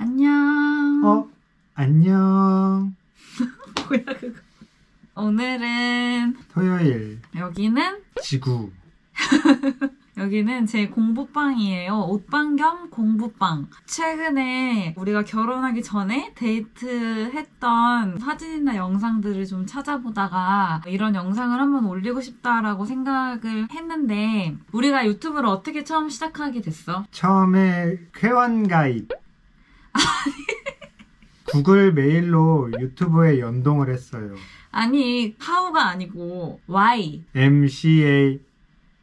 안녕. 어, 안녕. 뭐야 그거. 오늘은 토요일, 여기는 지구. 여기는 제 공부방이에요. 옷방 겸 공부방. 최근에 우리가 결혼하기 전에 데이트했던 사진이나 영상들을 좀 찾아보다가 이런 영상을 한번 올리고 싶다라고 생각을 했는데 우리가 유튜브를 어떻게 처음 시작하게 됐어? 처음에 회원 가입. 구글 메일로 유튜브에 연동을 했어요. 아니, 하우가 아니고 Y. MCA.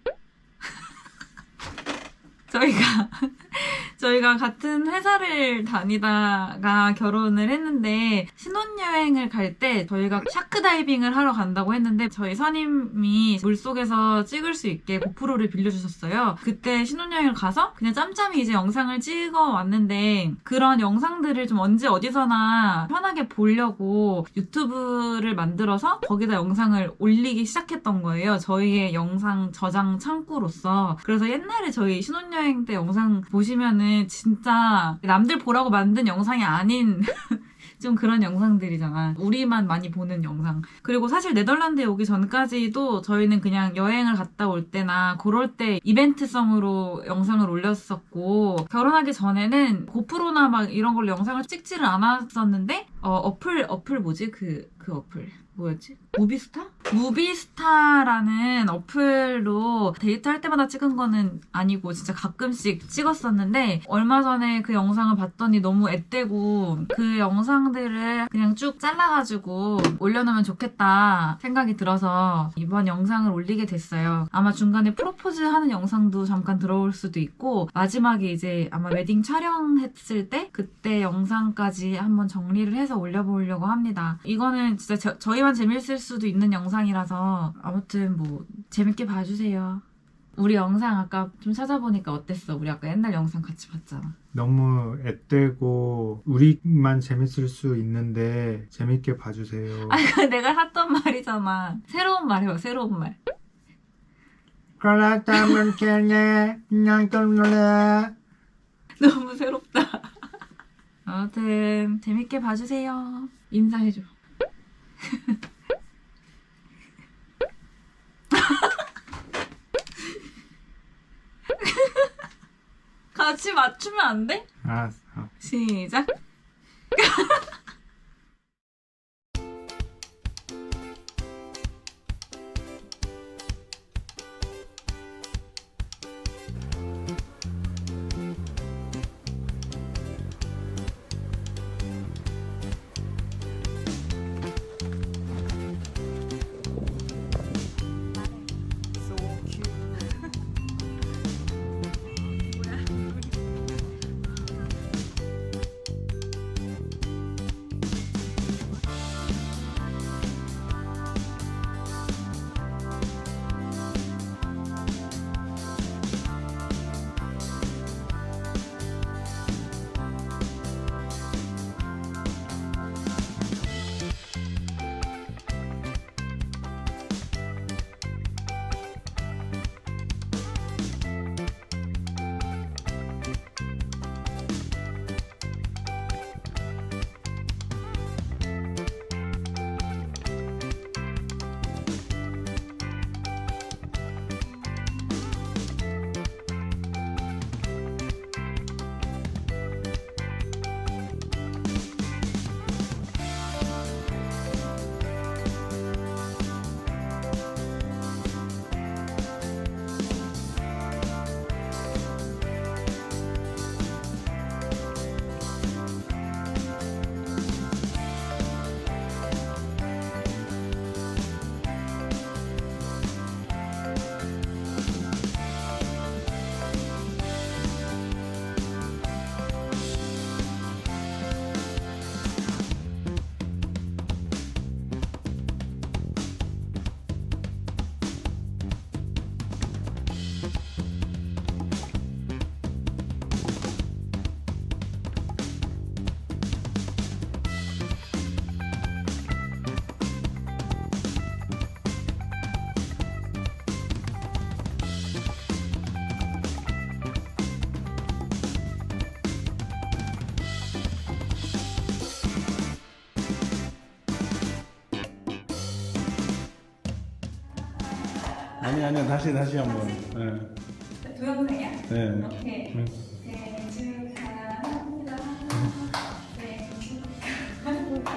저희가 저희가 같은 회사를 다니다가 결혼을 했는데 신혼여행을 갈 때 저희가 샤크 다이빙을 하러 간다고 했는데 저희 선임이 물속에서 찍을 수 있게 고프로를 빌려주셨어요. 그때 신혼여행을 가서 그냥 짬짬이 이제 영상을 찍어 왔는데 그런 영상들을 좀 언제 어디서나 편하게 보려고 유튜브를 만들어서 거기다 영상을 올리기 시작했던 거예요. 저희의 영상 저장 창구로서. 그래서 옛날에 저희 신혼여행 때 영상 보시면은 진짜 남들 보라고 만든 영상이 아닌 좀 그런 영상들이잖아. 우리만 많이 보는 영상. 그리고 사실 네덜란드에 오기 전까지도 저희는 그냥 여행을 갔다 올 때나 그럴 때 이벤트성으로 영상을 올렸었고 결혼하기 전에는 고프로나 막 이런 걸로 영상을 찍지를 않았었는데 어, 어플 어플 뭐지 그그 어플 뭐였지? 무비스타? 무비스타라는 어플로 데이트할 때마다 찍은 거는 아니고 진짜 가끔씩 찍었었는데 얼마 전에 그 영상을 봤더니 너무 앳되고 그 영상들을 그냥 쭉 잘라가지고 올려놓으면 좋겠다 생각이 들어서 이번 영상을 올리게 됐어요. 아마 중간에 프로포즈 하는 영상도 잠깐 들어올 수도 있고 마지막에 이제 아마 웨딩 촬영했을 때 그때 영상까지 한번 정리를 해서 올려보려고 합니다. 이거는 진짜 저, 저희만 재밌을 수도 있는 영상 이라서 아무튼 뭐 재밌게 봐주세요. 우리 영상 아까 좀 찾아보니까 어땠어? 우리 아까 옛날 영상 같이 봤잖아. 너무 앳되고 우리만 재밌을 수 있는데 재밌게 봐주세요. 아, 내가 했던 말이잖아. 새로운 말 해봐, 새로운 말. 그렇다면 걔네 그냥 떨래 너무 새롭다. 아무튼 재밌게 봐주세요. 인사해줘. 같이 맞추면 안 돼? 알았어. 시작. 다시 다시 한번. 네. 동영상이야? 네. 오케이. 음. 생일 축하합니다. 생일 축하합니다.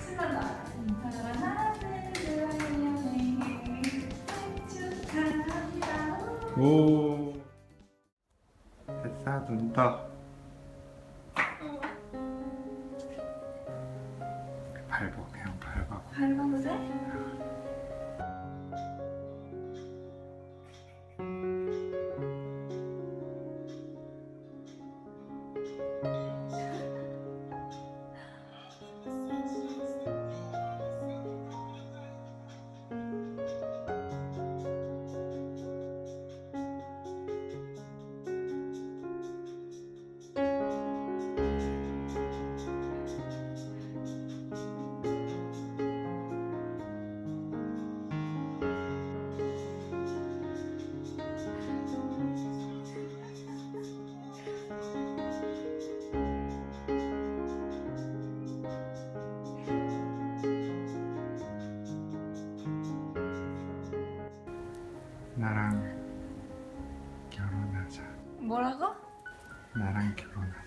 신난다. 사랑하는 주연이 생일 축하합니다. 오. 됐어 눈 떠. 나랑 결혼하